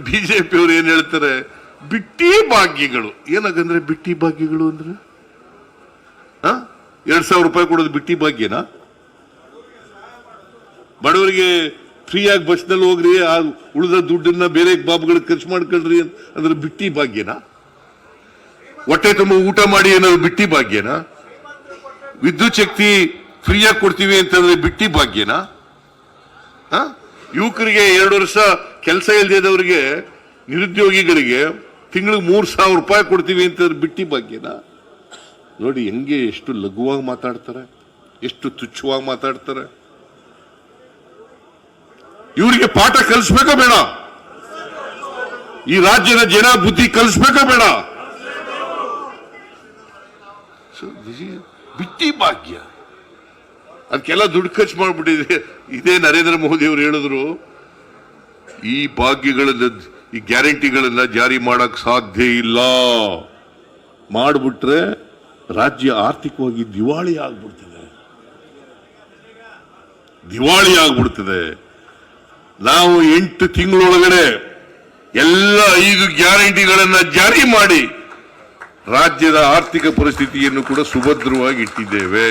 ಬಿಜೆಪಿಯವರು ಏನ್ ಹೇಳ್ತಾರೆ? ಬಿಟ್ಟಿ ಭಾಗ್ಯಗಳು. ಏನಾಗಂದ್ರೆ ಬಿಟ್ಟಿ ಭಾಗ್ಯಗಳು ಅಂದ್ರೆ? ಎರಡ್ ಸಾವಿರ ರೂಪಾಯಿ ಕೊಡೋದು ಬಿಟ್ಟಿ ಭಾಗ್ಯನಾ? ಬಡವರಿಗೆ ಫ್ರೀಯಾಗಿ ಬಸ್ನಲ್ಲಿ ಹೋಗ್ರಿ, ಆ ಉಳಿದ ದುಡ್ಡನ್ನ ಬೇರೆ ಬಾಬುಗಳಿಗೆ ಖರ್ಚು ಮಾಡ್ಕೊಳ್ರಿ ಅಂದ್ರೆ ಬಿಟ್ಟಿ ಭಾಗ್ಯನಾ? ಹೊಟ್ಟೆ ತುಂಬ ಊಟ ಮಾಡಿ ಏನಾದ್ರು ಬಿಟ್ಟಿ ಭಾಗ್ಯನಾ? ವಿದ್ಯುತ್ ಶಕ್ತಿ ಫ್ರೀಯಾಗಿ ಕೊಡ್ತೀವಿ ಅಂತಂದ್ರೆ ಬಿಟ್ಟಿ ಭಾಗ್ಯನಾ? ಯುವಕರಿಗೆ ಎರಡು ವರ್ಷ ಕೆಲಸ ಇಲ್ದಿದ್ದವರಿಗೆ ನಿರುದ್ಯೋಗಿಗಳಿಗೆ ತಿಂಗಳಿಗೆ ಮೂರು ಸಾವಿರ ರೂಪಾಯಿ ಕೊಡ್ತೀವಿ ಅಂತ ಬಿಟ್ಟಿ ಬಗ್ಗೆನ ನೋಡಿ ಹೆಂಗೆ ಎಷ್ಟು ಲಘುವಾಗಿ ಮಾತಾಡ್ತಾರೆ, ಎಷ್ಟು ತುಚ್ಛವಾಗಿ ಮಾತಾಡ್ತಾರೆ. ಇವರಿಗೆ ಪಾಠ ಕಲಿಸ್ಬೇಕಾ ಬೇಡ? ಈ ರಾಜ್ಯದ ಜನ ಬುದ್ಧಿ ಕಲಿಸ್ಬೇಕಾ ಬೇಡ? ಬಿಟ್ಟಿ ಭಾಗ್ಯ. ಅದಕ್ಕೆಲ್ಲ ದುಡ್ಡು ಖರ್ಚು ಮಾಡ್ಬಿಟ್ಟಿದೆ. ಇದೇ ನರೇಂದ್ರ ಮೋದಿ ಅವರು ಹೇಳಿದ್ರು ಈ ಭಾಗ್ಯಗಳನ್ನ, ಈ ಗ್ಯಾರಂಟಿಗಳನ್ನ ಜಾರಿ ಮಾಡಕ್ ಸಾಧ್ಯ ಇಲ್ಲ. ಮಾಡ್ಬಿಟ್ರೆ ರಾಜ್ಯ ಆರ್ಥಿಕವಾಗಿ ದಿವಾಳಿ ಆಗ್ಬಿಡ್ತದೆ. ದಿವಾಳಿ ಆಗ್ಬಿಡ್ತದೆ. ನಾವು ಎಂಟು ತಿಂಗಳೊಳಗಡೆ ಎಲ್ಲ ಐದು ಗ್ಯಾರಂಟಿಗಳನ್ನ ಜಾರಿ ಮಾಡಿ ರಾಜ್ಯದ ಆರ್ಥಿಕ ಪರಿಸ್ಥಿತಿಯನ್ನು ಕೂಡ ಸುಭದ್ರವಾಗಿ ಇಟ್ಟಿದ್ದೇವೆ.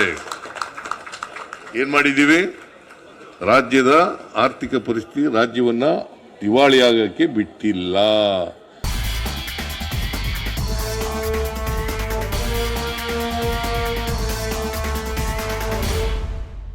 ಏನ್ ಮಾಡಿದ್ದೀವಿ? ರಾಜ್ಯದ ಆರ್ಥಿಕ ಪರಿಸ್ಥಿತಿ, ರಾಜ್ಯವನ್ನ ದಿವಾಳಿ ಆಗಕ್ಕೆ ಬಿಟ್ಟಿಲ್ಲ.